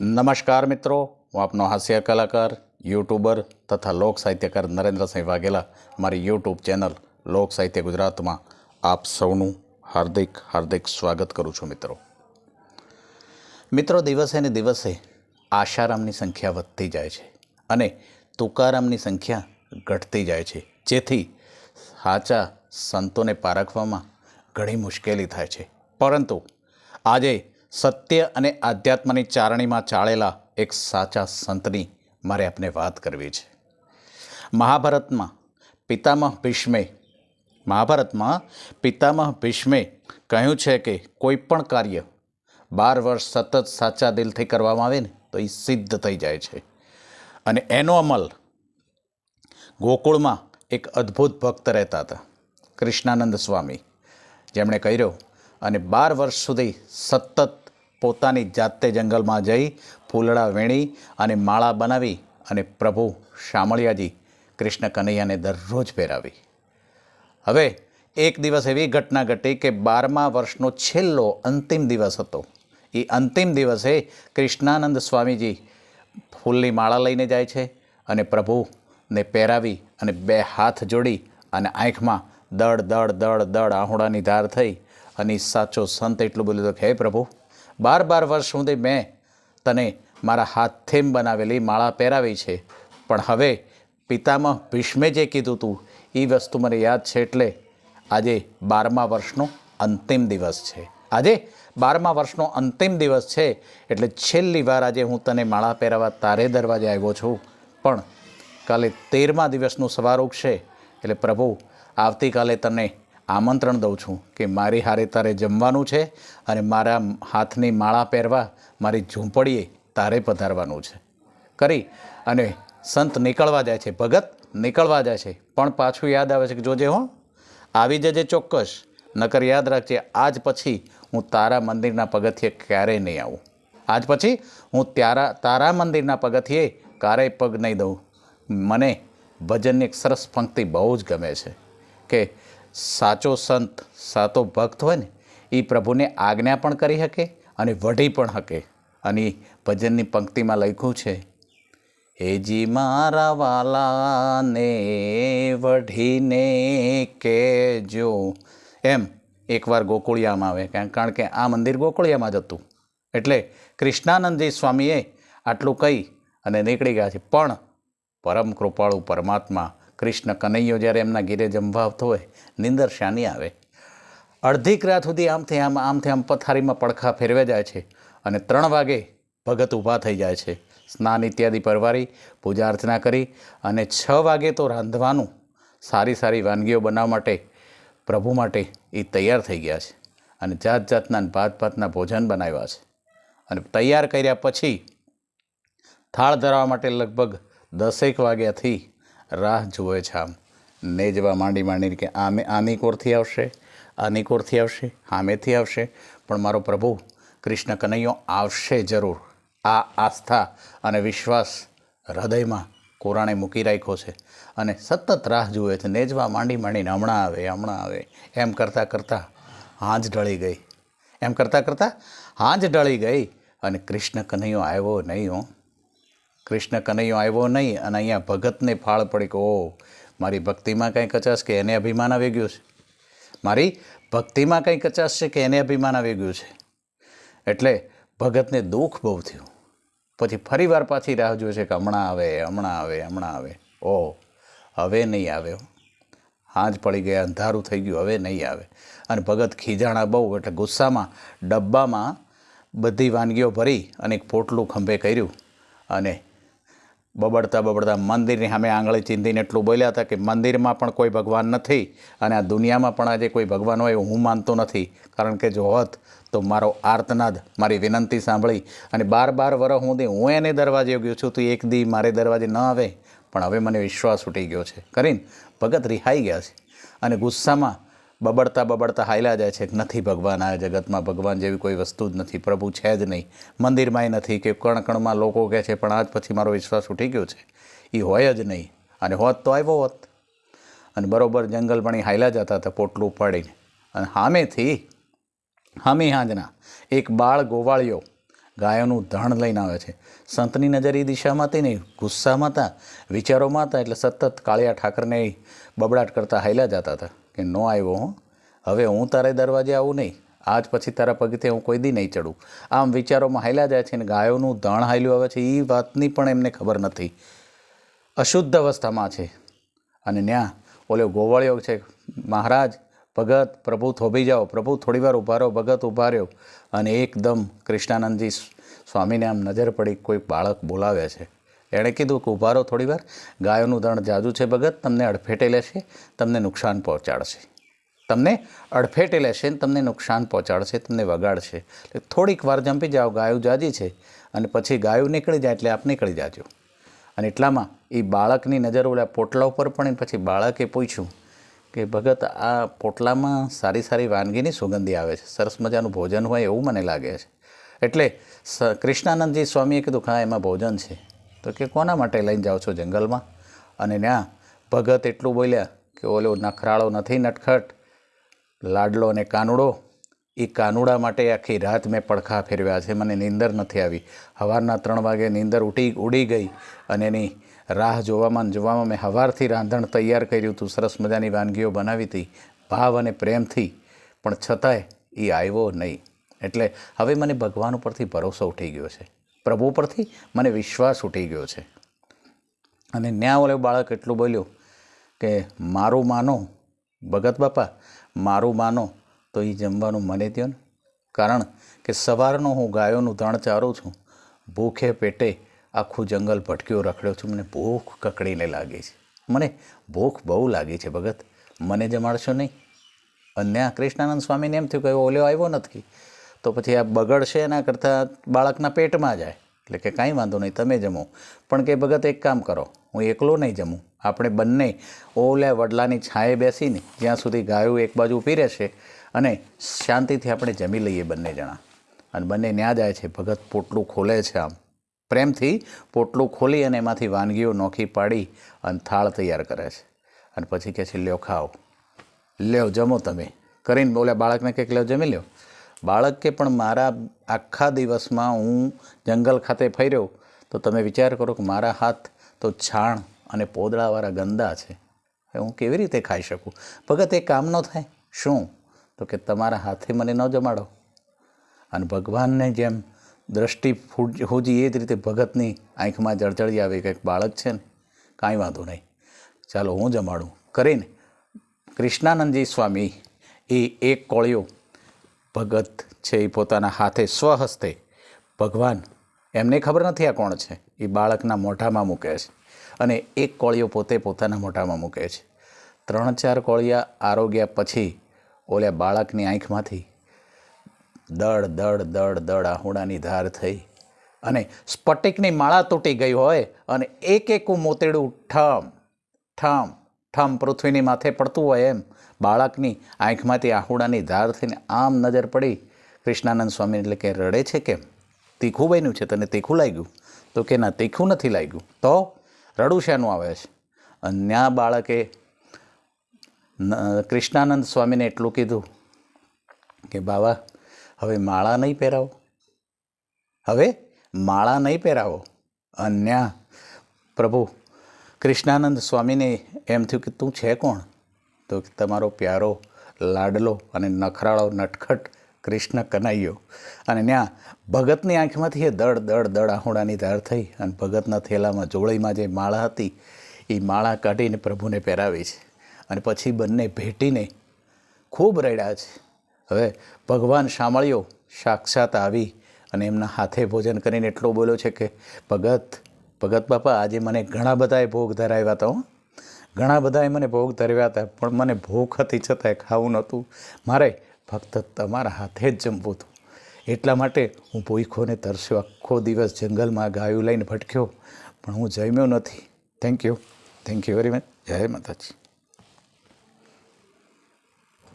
નમસ્કાર મિત્રો, હું આપનો હાસ્ય કલાકાર, યુટ્યુબર તથા લોક સાહિત્યકાર નરેન્દ્રસિંહ વાઘેલા. મારી યુટ્યુબ ચેનલ લોક સાહિત્ય ગુજરાતમાં આપ સૌનું હાર્દિક હાર્દિક સ્વાગત કરું છું મિત્રો. મિત્રો, દિવસે ને દિવસે આશારામની સંખ્યા વધતી જાય છે અને તુકારામની સંખ્યા ઘટતી જાય છે. જેથી સાચા સંતોને પારખવામાં ઘણી મુશ્કેલી થાય છે. પરંતુ આજે સત્ય અને આધ્યાત્મની ચારણીમાં ચાળેલા એક સાચા સંતની મારે આપને વાત કરવી છે. મહાભારતમાં પિતામહ ભીષ્મે, મહાભારતમાં પિતામહ ભીષ્મે કહ્યું છે કે કોઈ પણ કાર્ય બાર વર્ષ સતત સાચા દિલથી કરવામાં આવે ને, તો એ સિદ્ધ થઈ જાય છે. અને એનો અમલ ગોકુળમાં એક અદ્ભુત ભક્ત રહેતા હતા, કૃષ્ણાનંદ સ્વામી. જેમણે કર્યો અને બાર વર્ષ સુધી સતત પોતાની જાતે જંગલમાં જઈ ફૂલડા વીણી અને માળા બનાવી અને પ્રભુ શામળિયાજી કૃષ્ણ કનૈયાને દરરોજ પહેરાવી. હવે એક દિવસ એવી ઘટના ઘટી કે બારમા વર્ષનો છેલ્લો અંતિમ દિવસ હતો. એ અંતિમ દિવસે કૃષ્ણાનંદ સ્વામીજી ફૂલની માળા લઈને જાય છે અને પ્રભુને પહેરાવી અને બે હાથ જોડી અને આંખમાં દળ દળ દળ દળ આહુડાની ધાર થઈ અને સાચો સંત એટલું બોલ્યું કે, હે પ્રભુ, બાર બાર વર્ષ સુધી મેં તને મારા હાથથી બનાવેલી માળા પહેરાવી છે. પણ હવે પિતામહ ભીષ્મે જે કીધું હતું એ વસ્તુ મને યાદ છે એટલે આજે બારમા વર્ષનો અંતિમ દિવસ છે. આજે બારમા વર્ષનો અંતિમ દિવસ છે એટલે છેલ્લી વાર આજે હું તને માળા પહેરાવા તારે દરવાજે આવ્યો છું. પણ કાલે તેરમા દિવસનું સવાર ઉગશે એટલે પ્રભુ, આવતીકાલે તને આમંત્રણ દઉં છું કે મારી હારે તારે જમવાનું છે અને મારા હાથની માળા પહેરવા, મારી ઝૂંપડીએ તારે પધારવાનું છે. કરી અને સંત નીકળવા જાય છે. ભગત નીકળવા જાય છે. પણ પાછું યાદ આવે છે કે જોજે હો, આવી જજે ચોક્કસ. નકર યાદ રાખજે, આજ પછી હું તારા મંદિરના પગથિયે ક્યારેય નહીં આવું. આજ પછી હું તારા તારા મંદિરના પગથિયે ક્યારેય પગ નહીં દઉં. મને ભજનની એક સરસ પંક્તિ બહુ જ ગમે છે કે સાચો સંત સાચો ભક્ત હોય ને, એ પ્રભુને આજ્ઞા પણ કરી શકે અને વઢી પણ શકે. અને ભજનની પંક્તિમાં લખ્યું છે હેજી મારા વાલાને વઢીને કેજો એમ એકવાર ગોકુળિયામાં આવે કારણ કે આ મંદિર ગોકુળિયામાં જ હતું. એટલે કૃષ્ણાનંદજી સ્વામીએ આટલું કહી અને નીકળી ગયા છે. પણ પરમ કૃપાળુ પરમાત્મા કૃષ્ણ કનૈયો જ્યારે એમના ઘીરે જમવા હોય, નિંદર શાની આવે. અડધીક રાત સુધી આમથી આમ આમથી આમ પથારીમાં પડખા ફેરવે જાય છે અને ત્રણ વાગે ભગત ઊભા થઈ જાય છે. સ્નાન ઇત્યાદિ પરવારી, પૂજા અર્ચના કરી અને છ વાગે તો રાંધવાનું સારી સારી વાનગીઓ બનાવવા માટે, પ્રભુ માટે એ તૈયાર થઈ ગયા છે અને જાત જાતના ભાત ભાતના ભોજન બનાવ્યા છે. અને તૈયાર કર્યા પછી થાળ ધરાવવા માટે લગભગ દસેક વાગ્યાથી રાહ જુએ છે આમ. નેજવા માંડી માંડીને કે આમે આની કોરથી આવશે આની કોરથી આવશે આમેથી આવશે. પણ મારો પ્રભુ, કૃષ્ણ કનૈયો આવશે જરૂર. આ આસ્થા અને વિશ્વાસ હૃદયમાં કોરાણે મૂકી રાખ્યો છે. અને સતત રાહ જુએ છે. નેજવા માંડી માંડીને હમણાં આવે હમણાં આવે. એમ કરતાં કરતાં હાંજ ઢળી ગઈ. એમ કરતાં કરતાં હાંજ ઢળી ગઈ અને કૃષ્ણ કનૈયો આવ્યો નહીં હો. કૃષ્ણ કનૈયો આવ્યો નહીં અને અહીંયા ભગતને ફાળ પડી કે ઓ મારી ભક્તિમાં કંઈ કચાશ કે એને અભિમાન આવી ગયું છે? મારી ભક્તિમાં કંઈ કચાશ છે કે એને અભિમાન આવી ગયું છે? એટલે ભગતને દુઃખ બહુ થયું. પછી ફરી વાર પાછી રાહ જોવે છે કે, હમણાં આવે હમણાં આવે હમણાં આવે. ઓ હવે નહીં આવે હો. હાંજ પડી ગયા અંધારું થઈ ગયું, હવે નહીં આવે. અને ભગત ખીજાણા બહુ, એટલે ગુસ્સામાં ડબ્બામાં બધી વાનગીઓ ભરી અને એક પોટલું ખંભે કર્યું અને બબડતા બબડતા મંદિરની સામે આંગળી ચીંધીને એટલું બોલ્યા હતા કે મંદિરમાં પણ કોઈ ભગવાન નથી અને આ દુનિયામાં પણ આજે કોઈ ભગવાન હોય હું માનતો નથી. કારણ કે જો હોત તો મારો આર્તનાદ, મારી વિનંતી સાંભળી અને બાર બાર વરસ સુધી હું એને દરવાજે ગયો છું તો એક દી મારે દરવાજે ન આવે. પણ હવે મને વિશ્વાસ ઉઠી ગયો છે. કરીને, ભગત રિહાઈ ગયા છે અને ગુસ્સામાં બબડતા બબડતા હાયલા જાય છે નથી ભગવાન, આ જગતમાં ભગવાન જેવી કોઈ વસ્તુ જ નથી, પ્રભુ છે જ નહીં. મંદિરમાંય નથી કે કણ કણમાં લોકો કહે છે, પણ આજ પછી મારો વિશ્વાસ ઉઠી ગયો છે. એ હોય જ નહીં. અને હોત તો આવ્યો હોત. અને બરોબર જંગલ પણ હાયલા જતા હતા પોટલું પાડીને અને સામેથી હામી હાંજના એક બાળ ગોવાળિયો ગાયોનું ધણ લઈને આવે છે. સંતની નજર એ દિશામાં હતી નહીં ગુસ્સામાં હતા, વિચારોમાં હતા, એટલે સતત કાળિયા ઠાકરને બબડાટ કરતા હાલ્યા જતા હતા. કે નો આવ્યો હું. હવે હું તારે દરવાજે આવું નહીં. આજ પછી તારા પગથી હું કોઈ દી નહીં ચડું. આમ વિચારોમાં હાલ્યા જાય છે ને ગાયોનું ધણ હાલ્યું આવે છે એ વાતની પણ એમને ખબર નથી. અશુદ્ધ અવસ્થામાં છે. અને ત્યાં ઓલો ગોવાળિયો છે, મહારાજ, ભગત, પ્રભુ થોભી જાઓ. પ્રભુ થોડી વાર ઊભા રહો, ભગત ઊભા રહ્યો. અને એકદમ કૃષ્ણાનંદજી સ્વામીને આમ નજર પડી, કોઈ બાળક બોલાવે છે. એણે કીધું કે ઊભા રહો થોડી ગાયોનું દણ જાજુ છે ભગત, તમને અડફેટે લેશે, તમને નુકસાન પહોંચાડશે. તમને અડફેટે લેશે ને તમને નુકસાન પહોંચાડશે, તમને વગાડશે. એટલે થોડીક વાર જંપી જાઓ, ગાયું જાજી છે, અને પછી ગાયું નીકળી જાય એટલે આપ નીકળી જાજો. અને એટલામાં એ બાળકની નજર ઓલા પોટલા ઉપર પણ પછી બાળકે પૂછ્યું કે, ભગત, આ પોટલામાં સારી સારી વાનગીની સુગંધી આવે છે. સરસ મજાનું ભોજન હોય એવું મને લાગે છે. એટલે કૃષ્ણાનંદજી સ્વામીએ કીધું હા, એમાં ભોજન છે. તો કે કોના માટે લઈને જાઓ છો જંગલમાં? અને ત્યાં ભગત એટલું બોલ્યા કે ઓલો નખરાળો નથી નટખટ, લાડલો અને કાનુડો એ કાનુડા માટે આખી રાત મેં પડખા ફેરવ્યા છે, મને નીંદર નથી આવી. સવારના ત્રણ વાગે નીંદર ઉઠી ઉડી ગઈ અને એની રાહ જોવામાં જોવામાં મેં સવારથી રાંધણ તૈયાર કર્યું હતું સરસ મજાની વાનગીઓ બનાવી હતી ભાવ અને પ્રેમથી. પણ છતાંય એ આવ્યો નહીં. એટલે હવે મને ભગવાન ઉપરથી ભરોસો ઉઠી ગયો છે. પ્રભુ પરથી મને વિશ્વાસ ઉઠી ગયો છે. અને ન્યા ઓલે બાળક એટલું બોલ્યું કે, મારું માનો, ભગત બાપા, મારું માનો, તો એ જમવાનું મને દો ને. કારણ કે સવારનો હું ગાયોનું ધણ ચારું છું, ભૂખે પેટે આખું જંગલ ભટક્યો રખડ્યો છું, મને ભૂખ કકડીને લાગી છે. મને ભૂખ બહુ લાગી છે, ભગત. મને જમાડશો નહીં? અને આ કૃષ્ણાનંદ સ્વામીને એમ થયું કે, ઓલ્યો આવ્યો નથી. તો પછી આ બગડશે એના કરતાં બાળકના પેટમાં જાય. એટલે કે કાંઈ વાંધો નહીં, તમે જમો. પણ કે ભગત, એક કામ કરો, હું એકલો નહીં જમું. આપણે બંને, ઓલા વડલાની છાંયે બેસીને જ્યાં સુધી ગાયો એક બાજુ ઊભી રહેશે અને શાંતિથી આપણે જમી લઈએ બંને જણા. અને બંને ન્યા જાય છે. ભગત પોટલું ખોલે છે આમ. પ્રેમથી પોટલું ખોલી અને એમાંથી વાનગીઓ નોખી પાડી અને થાળ તૈયાર કરે છે. અને પછી કહે છે, લ્યો ખાઓ. લ્યો, જમો તમે. કરીને બોલે બાળકને કંઈક લ્યો, જમી લ્યો. બાળક પણ મારા આખા દિવસમાં હું જંગલ ખાતે ફર્યો, તો તમે વિચાર કરો કે મારા હાથ તો છાણ અને પોદળાવાળા ગંદા છે. હું કેવી રીતે ખાઈ શકું? ભગત, એ કામ ન થાય. શું? તો કે તમારા હાથે મને ન જમાડો. અને ભગવાનને જેમ દ્રષ્ટિ હોજી, એ જ રીતે ભગતની આંખમાં જળજળી આવી, કંઈક બાળક છે ને, કાંઈ વાંધો નહીં. ચાલો હું જમાડું. કરીને કૃષ્ણાનંદજી સ્વામી એ એક કોળિયો ભગત છે એ પોતાના હાથે સ્વહસ્તે. ભગવાન, એમને ખબર નથી આ કોણ છે? એ બાળકના મોઢામાં મૂકે છે અને એક કોળિયો પોતે પોતાના મોઢામાં મૂકે છે. ત્રણ ચાર કોળિયા આરોગ્યા પછી ઓલ્યા બાળકની આંખમાંથી દળ દળ દળ દળ આહુડાની ધાર થઈ અને સ્ફટિકની માળા તૂટી ગઈ હોય અને એક એક મોતેડું ઠમ ઠમ ઠમ પૃથ્વીની માથે પડતું હોય એમ. બાળકની આંખમાંથી આહુડાની ધાર થઈને આમ નજર પડી. કૃષ્ણાનંદ સ્વામી એટલે કે રડે છે કેમ? તીખું બન્યું છે તને તીખું લાગ્યું? તો કે ના, તીખું નથી લાગ્યું. તો? રડું શેનું આવે છે? અને ત્યાં બાળકે કૃષ્ણાનંદ સ્વામીને એટલું કીધું કે, બાવા, હવે માળા નહીં પહેરાવો. હવે માળા નહીં પહેરાવો. અન્યા, પ્રભુ કૃષ્ણાનંદ સ્વામીને એમ થયું કે તું છે કોણ? તો તમારો પ્યારો, લાડલો અને નખરાળો નટખટ કૃષ્ણ કનાઈયો અને ત્યાં ભગતની આંખમાંથી એ દળ દળ દળ આહુડાની ધાર થઈ અને ભગતના થેલામાં જોળીમાં જે માળા હતી એ માળા કાઢીને પ્રભુને પહેરાવી છે. અને પછી બંને ભેટીને ખૂબ રડ્યા છે. હવે ભગવાન શામળિયો સાક્ષાત આવી અને એમના હાથે ભોજન કરીને એટલો બોલ્યો છે કે, ભગત ભગત બાપા, આજે મને ઘણા બધાએ ભોગ ધરાવ્યા હતા હું. ઘણા બધાએ મને ભોગ ધરાવ્યા હતા, પણ મને ભૂખ હતી છતાંય ખાવું નહોતું. મારે ફક્ત તમારા હાથે જ જમવું હતું. એટલા માટે હું ભૂખોને તરસ્યો, આખો દિવસ જંગલમાં ગાયું લઈને ભટક્યો, પણ હું જમ્યો નથી. Thank you thank you very much જય માતાજી.